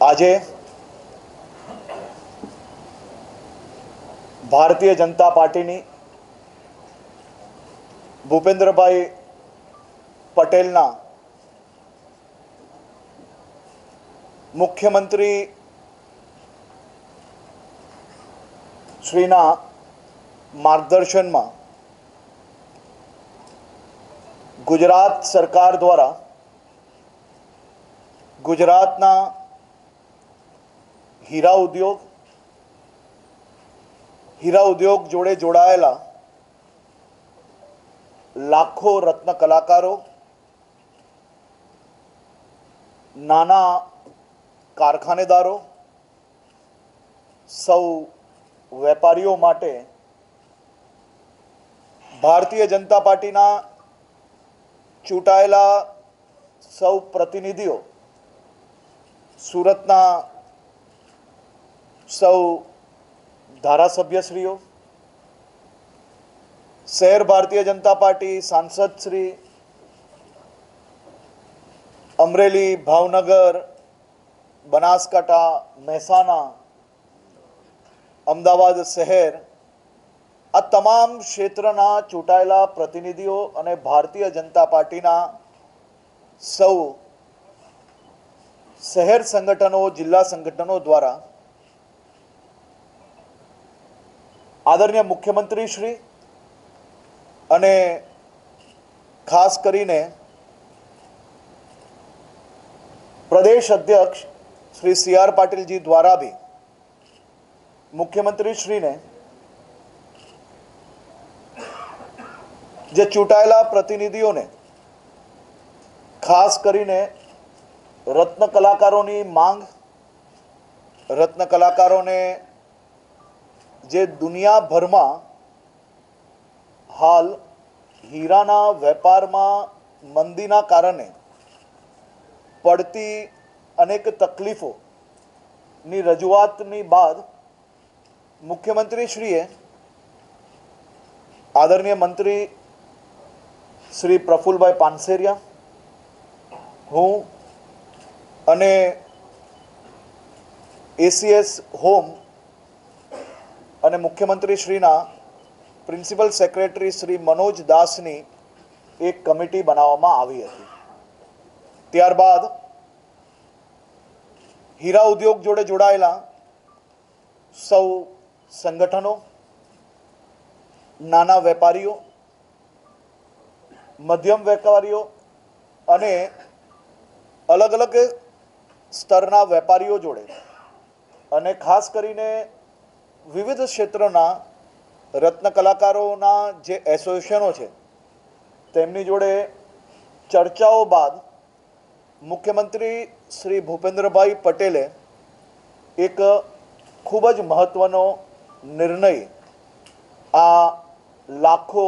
આજે ભારતીય જનતા પાર્ટીની ભૂપેન્દ્રભાઈ પટેલના મુખ્યમંત્રી શ્રીના માર્ગદર્શનમાં ગુજરાત સરકાર દ્વારા ગુજરાતના હીરા ઉદ્યોગ હીરા ઉદ્યોગ જોડે જોડાયેલા લાખો રત્ન કલાકારો, નાના કારખાનેદારો, સૌ વેપારીઓ માટે ભારતીય જનતા પાર્ટીના ચૂંટાયેલા સૌ પ્રતિનિધિઓ સુરતના સૌ ધારાસભ્યશ્રીઓ, શહેર ભારતીય જનતા પાર્ટી સાંસદ શ્રી, અમરેલી ભાવનગર, બનાસકાંઠા, મહેસાણા, અમદાવાદ શહેર, આ તમામ ક્ષેત્રના ચૂંટાયેલા પ્રતિનિધિઓ અને ભારતીય જનતા પાર્ટીના સૌ શહેર સંગઠનો, જિલ્લા સંગઠનો દ્વારા આદરણીય મુખ્યમંત્રી શ્રી અને ખાસ કરીને પ્રદેશ અધ્યક્ષ શ્રી સી આર પાટીલજી દ્વારા બી મુખ્યમંત્રી શ્રીને જે ચૂંટાયેલા પ્રતિનિધિઓને ખાસ કરીને રત્ન કલાકારોની માંગ, રત્ન કલાકારોને જે દુનિયાભરમાં હાલ હીરાના વેપારમાં મંદીના કારણે પડતી અનેક તકલીફોની રજૂઆતની બાદ મુખ્યમંત્રીશ્રીએ આદરણીય મંત્રી શ્રી પ્રફુલભાઈ પાનસેરિયા, હું અને એસીએસ હોમ અને મુખ્યમંત્રીશ્રીના પ્રિન્સિપલ સેક્રેટરી શ્રી મનોજ દાસની એક કમિટી બનાવવામાં આવી હતી. ત્યારબાદ હીરા ઉદ્યોગ જોડે જોડાયેલા સૌ સંગઠનો, નાના વેપારીઓ, મધ્યમ વેપારીઓ અને અલગ અલગ સ્તરના વેપારીઓ જોડે અને ખાસ કરીને વિવિધ ક્ષેત્રના રત્ન કલાકારોના જે એસોસિએશનો છે, તેમની જોડે ચર્ચાઓ બાદ મુખ્યમંત્રી શ્રી ભૂપેન્દ્રભાઈ પટેલે એક ખૂબ જ મહત્ત્વનો નિર્ણય આ લાખો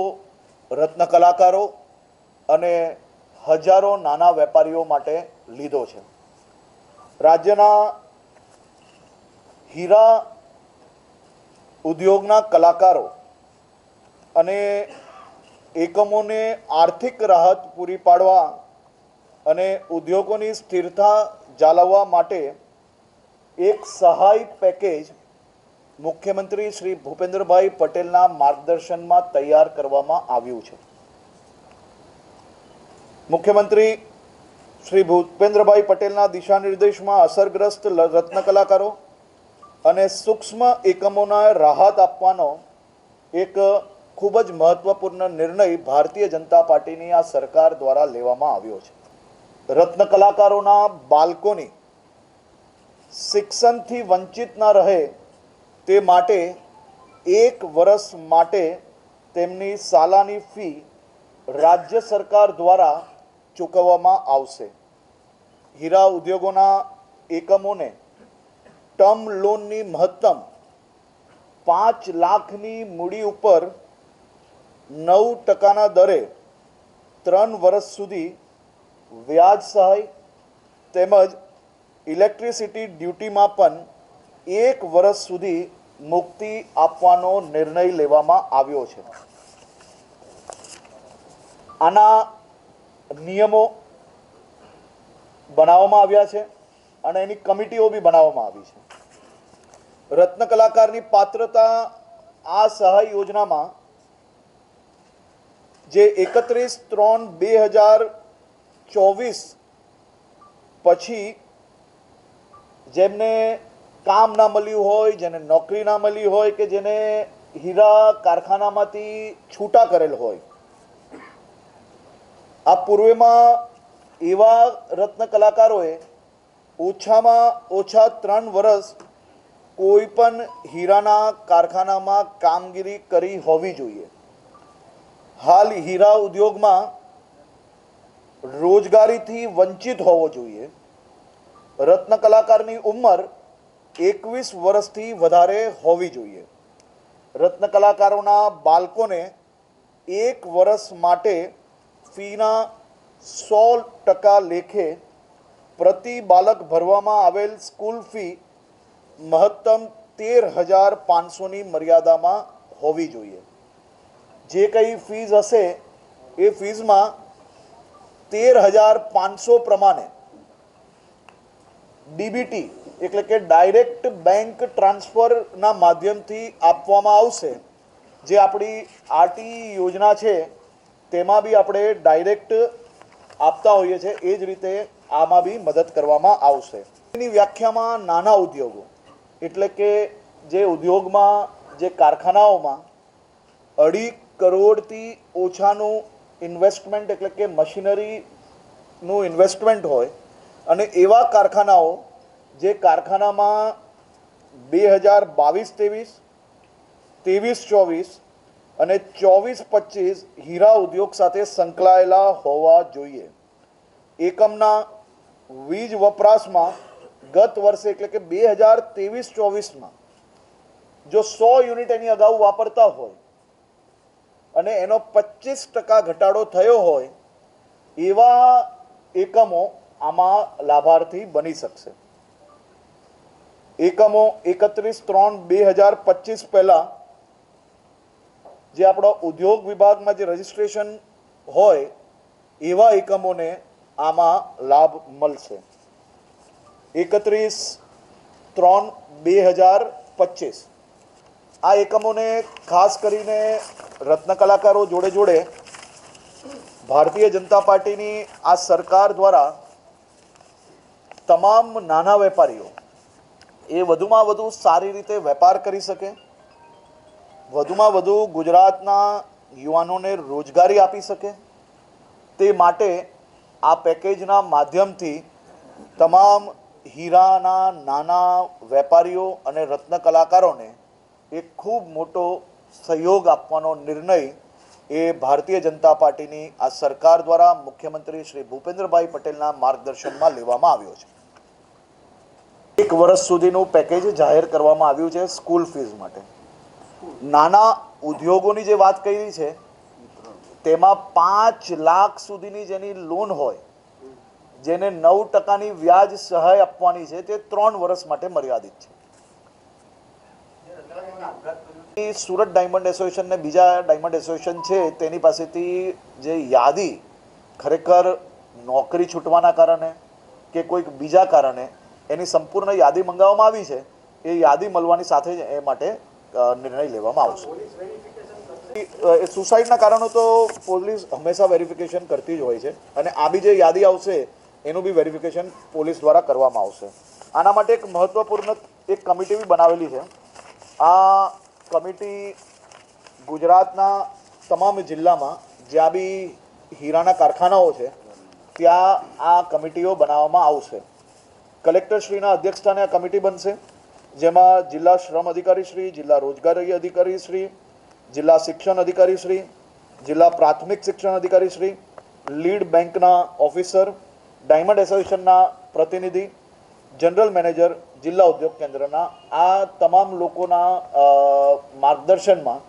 રત્ન કલાકારો અને હજારો નાના વેપારીઓ માટે લીધો છે. રાજ્યના હીરા ઉદ્યોગના કલાકારો અને એકમોને આર્થિક રાહત પૂરી પાડવા અને ઉદ્યોગોની સ્થિરતા જાળવવા માટે એક સહાય પેકેજ મુખ્યમંત્રી શ્રી ભૂપેન્દ્રભાઈ પટેલના માર્ગદર્શનમાં તૈયાર કરવામાં આવ્યું છે. મુખ્યમંત્રી શ્રી ભૂપેન્દ્રભાઈ પટેલના દિશા નિર્દેશમાં અસરગ્રસ્ત રત્ન કલાકારો અને સૂક્ષ્મ એકમોના રાહત આપવાનો એક ખૂબ જ મહત્વપૂર્ણ નિર્ણય ભારતીય જનતા પાર્ટીની આ સરકાર દ્વારા લેવામાં આવ્યો છે. રત્ન કલાકારોના બાળકોની શિક્ષણથી વંચિત ન રહે તે માટે એક વર્ષ માટે તેમની સાલાની ફી રાજ્ય સરકાર દ્વારા ચૂકવવામાં આવશે. હીરા ઉદ્યોગોના એકમોને ટર્મ લોનની મહત્તમ પાંચ લાખની મૂડી ઉપર નવ ટકાના દરે ત્રણ વર્ષ સુધી વ્યાજ સહાય તેમજ ઇલેક્ટ્રિસિટી ડ્યુટીમાં પણ એક વર્ષ સુધી મુક્તિ આપવાનો નિર્ણય લેવામાં આવ્યો છે. આના નિયમો બનાવવામાં આવ્યા છે અને એની કમિટીઓ બી બનાવવામાં આવી છે. રત્ન કલાકારની પાત્રતા આ સહાય યોજનામાં જે એકત્રીસ ત્રણ બે હજાર ચોવીસ પછી જેમને કામ ના મળ્યું હોય, જેને નોકરી ના મળી હોય કે જેને હીરા કારખાનામાંથી છૂટા કરેલ હોય. આ પૂર્વેમાં એવા રત્ન કલાકારોએ ઓછામાં ઓછા ત્રણ વર્ષ કોઈ પણ હીરાના કારખાનામાં કામગીરી કરી હોવી જોઈએ. હાલ હીરા ઉદ્યોગમાં રોજગારીથી વંચિત હોવો જોઈએ. રત્ન કલાકારની ઉંમર એકવીસ વર્ષથી વધારે હોવી જોઈએ. રત્ન કલાકારોના બાળકોને એક વર્ષ માટે ફીના સો ટકા લેખે પ્રતિ બાળક ભરવામાં આવેલ સ્કૂલ ફી મહત્તમ તેર હજાર પાંચસોની મર્યાદામાં હોવી જોઈએ. જે કંઈ ફીઝ હશે, એ ફીઝમાં તેર હજાર પાંચસો પ્રમાણે ડીબીટી એટલે કે ડાયરેક્ટ બેંક ટ્રાન્સફરના માધ્યમથી આપવામાં આવશે. જે આપણી આરટી યોજના છે, તેમાં બી આપણે ડાયરેક્ટ આપતા હોઈએ છીએ, એ જ રીતે આમાં બી મદદ કરવામાં આવશે. એની વ્યાખ્યામાં નાના ઉદ્યોગો. એટલે કે જે ઉદ્યોગમાં, જે કારખાનાઓમાં અઢી કરોડથી ઓછાનું ઇન્વેસ્ટમેન્ટ એટલે કે મશીનરીનું ઇન્વેસ્ટમેન્ટ હોય, અને એવા કારખાનાઓ જે કારખાનામાં બે હજાર બાવીસ ત્રેવીસ ત્રેવીસ ચોવીસ અને ચોવીસ પચીસ હીરા ઉદ્યોગ સાથે સંકળાયેલા હોવા જોઈએ. એકમના વીજ વપરાશમાં ગત વર્ષે એટલે કે બે હજાર ત્રેવીસ ચોવીસમાં જો સો યુનિટ એની અગાઉ વાપરતા હોય અને એનો પચીસ ટકા ઘટાડો થયો હોય, એવા એકમો આમાં લાભાર્થી બની શકશે. એકમો એકત્રીસ ત્રણ બે હજાર પચીસ પહેલાં જે આપણો ઉદ્યોગ વિભાગમાં જે રજિસ્ટ્રેશન હોય, એવા એકમોને આમાં લાભ મળશે. એકત્રીસ ત્રણ બે હજાર પચીસ. આ એકમોને ખાસ કરીને રત્ન કલાકારો જોડે જોડે ભારતીય જનતા પાર્ટીની આ સરકાર દ્વારા તમામ નાના વેપારીઓ એ વધુમાં વધુ સારી રીતે વેપાર કરી શકે, વધુમાં વધુ ગુજરાતના યુવાનોને રોજગારી આપી શકે, તે માટે આ પેકેજના માધ્યમથી તમામ હીરાના નાના વેપારીઓ અને રત્ન કલાકારોને એક ખૂબ મોટો સહયોગ આપવાનો નિર્ણય એ ભારતીય જનતા પાર્ટીની આ સરકાર દ્વારા મુખ્યમંત્રી શ્રી ભૂપેન્દ્રભાઈ પટેલના માર્ગદર્શનમાં લેવામાં આવ્યો છે. એક વર્ષ સુધીનું પેકેજ જાહેર કરવામાં આવ્યું છે સ્કૂલ ફીઝ માટે. નાના ઉદ્યોગોની જે વાત કરી છે, તેમાં પાંચ લાખ સુધીની જેની લોન હોય જેને નવ ટકાની વ્યાજ સહાય આપવાની છે તે ત્રણ વર્ષ માટે મર્યાદિત છે. સુરત ડાયમંડ એસોસિએશન ને બીજા ડાયમંડ એસોસિએશન છે, તેની પાસેથી જે યાદી ખરેખર નોકરી છૂટવાના કારણે કે કોઈક બીજા કારણે એની સંપૂર્ણ યાદી મંગાવવામાં આવી છે, એ યાદી મળવાની સાથે જ એ માટે નિર્ણય લેવામાં આવશે. એ સુસાઇડના કારણો તો પોલીસ હંમેશા વેરિફિકેશન કરતી જ હોય છે અને આ બી જે યાદી આવશે એનું બી વેરિફિકેશન પોલીસ દ્વારા કરવામાં આવશે. આના માટે એક મહત્ત્વપૂર્ણ એક કમિટી બી બનાવેલી છે. આ કમિટી ગુજરાતના તમામ જિલ્લામાં જ્યાં બી હીરાના કારખાનાઓ છે, ત્યાં આ કમિટીઓ બનાવવામાં આવશે. કલેક્ટરશ્રીના અધ્યક્ષસ્થાને આ કમિટી બનશે, જેમાં જિલ્લા શ્રમ અધિકારી શ્રી, જિલ્લા રોજગારી અધિકારી શ્રી, જિલ્લા શિક્ષણ અધિકારી શ્રી, જિલ્લા પ્રાથમિક શિક્ષણ અધિકારી શ્રી, લીડ બેંકના ઓફિસર ડાયમંડ એસોસિએશનના પ્રતિનિધિ, જનરલ મેનેજર, જિલ્લા ઉદ્યોગ કેન્દ્રના આ તમામ લોકોના માર્ગદર્શનમાં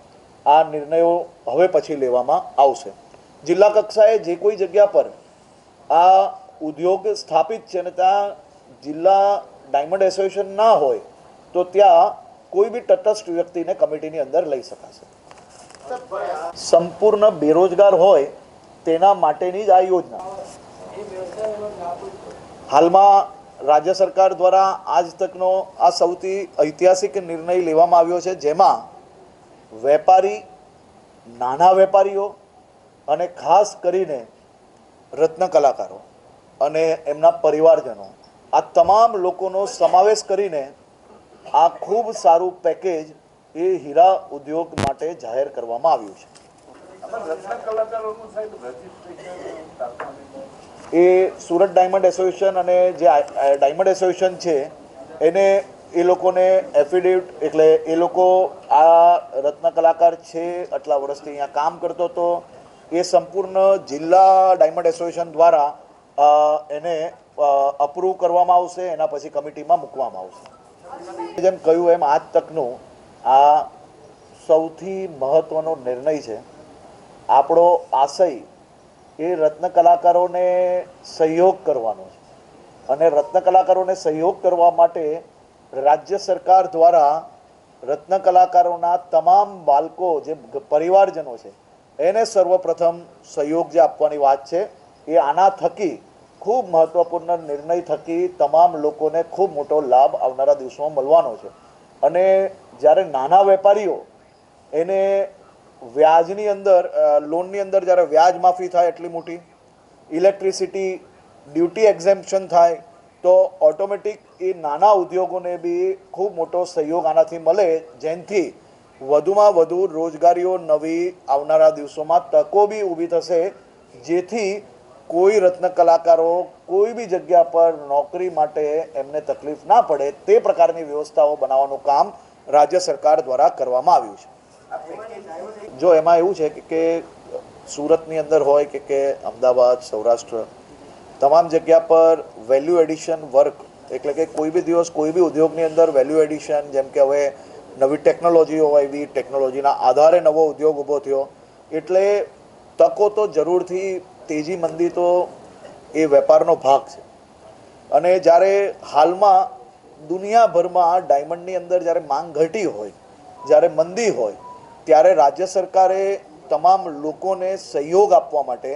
આ નિર્ણયો હવે પછી લેવામાં આવશે. જિલ્લા કક્ષાએ જે કોઈ જગ્યા પર આ ઉદ્યોગ સ્થાપિત છે અને ત્યાં જિલ્લા ડાયમંડ એસોસિએશન ના હોય, તો ત્યાં કોઈ બી તટસ્થ વ્યક્તિને કમિટીની અંદર લઈ શકાશે. સંપૂર્ણ બેરોજગાર હોય તેના માટેની જ આ યોજના. હાલમાં રાજ્ય સરકાર દ્વારા આજ તકનો આ સૌથી ઐતિહાસિક નિર્ણય લેવામાં આવ્યો છે, જેમાં વેપારી, નાના વેપારીઓ અને ખાસ કરીને રત્ન કલાકારો અને એમના પરિવારજનો, આ તમામ લોકોનો સમાવેશ કરીને આ ખૂબ સારું પેકેજ એ હીરા ઉદ્યોગ માટે જાહેર કરવામાં આવ્યું છે. એ સુરત ડાયમંડ એસોસિએશન અને જે ડાયમંડ એસોસિએશન છે, એને એ લોકોને એફિડેવિટ એટલે એ લોકો આ રત્ન કલાકાર છે, આટલા વર્ષથી અહીંયા કામ કરતો હતો. એ સંપૂર્ણ જિલ્લા ડાયમંડ એસોસિએશન દ્વારા એને અપ્રૂવ કરવામાં આવશે, એના પછી કમિટીમાં મૂકવામાં આવશે. જેમ કહ્યું એમ આજ તકનું આ સૌથી મહત્વનો નિર્ણય છે. આપણો આશય એ રત્ન કલાકારોને સહયોગ કરવાનો છે. અને રત્ન કલાકારોને સહયોગ કરવા માટે રાજ્ય સરકાર દ્વારા રત્ન કલાકારોના તમામ બાળકો, જે પરિવારજનો છે, એને સર્વપ્રથમ સહયોગ જે આપવાની વાત છે, એ આના થકી ખૂબ મહત્ત્વપૂર્ણ નિર્ણય થકી તમામ લોકોને ખૂબ મોટો લાભ આવનારા દિવસોમાં મળવાનો છે. અને જ્યારે નાના વેપારીઓ એને વ્યાજની અંદર લોનની અંદર જ્યારે વ્યાજ માફી થાય એટલી મોટી ઇલેક્ટ્રિસિટી ડ્યુટી એક્ઝેમ્પશન થાય, તો ઓટોમેટિક એ નાના ઉદ્યોગોને બી ખૂબ મોટો સહયોગ આનાથી મળે, જેનાથી વધુમાં વધુ રોજગારીઓ નવી આવનારા દિવસોમાં તકો બી ઊભી થશે, જેથી કોઈ રત્ન કલાકારો કોઈ બી જગ્યા પર નોકરી માટે એમને તકલીફ ના પડે, તે પ્રકારની વ્યવસ્થાઓ બનાવવાનું કામ રાજ્ય સરકાર દ્વારા કરવામાં આવ્યું છે. જો એમાં એવું છે કે સુરતની અંદર હોય કે કે અમદાવાદ, સૌરાષ્ટ્ર, તમામ જગ્યા પર વેલ્યુ એડિશન વર્ક એટલે કે કોઈ બી દિવસ કોઈ બી ઉદ્યોગની અંદર વેલ્યુ એડિશન જેમ કે હવે નવી ટેકનોલોજીઓ આવી ટેકનોલોજીના આધારે નવો ઉદ્યોગ ઊભો થયો, એટલે તકો તો જરૂરથી તેજી મંદી તો એ વેપારનો ભાગ છે. અને જ્યારે હાલમાં દુનિયાભરમાં ડાયમંડની અંદર જ્યારે માંગ ઘટી હોય, જ્યારે મંદી હોય ત્યારે રાજ્ય સરકારે તમામ લોકોને સહયોગ આપવા માટે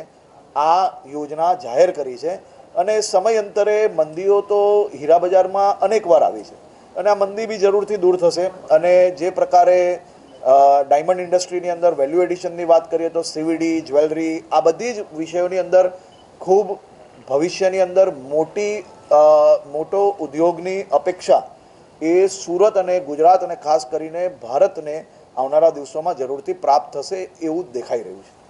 આ યોજના જાહેર કરી છે અને સમયાંતરે મંદીઓ તો હીરા બજારમાં અનેકવાર આવી છે. અને આ મંદી બી જરૂરથી દૂર થશે અને જે પ્રકારે ડાયમંડ ઇન્ડસ્ટ્રીની અંદર વેલ્યુ એડિશનની વાત કરીએ તો સીવીડી, જ્વેલરી, આ બધી જ વિષયોની અંદર ખૂબ ભવિષ્યની અંદર મોટી મોટો ઉદ્યોગની અપેક્ષા એ સુરત અને ગુજરાત અને ખાસ કરીને ભારતને આવનારા દિવસોમાં જરૂરથી પ્રાપ્ત થશે એવું જ દેખાઈ રહ્યું છે.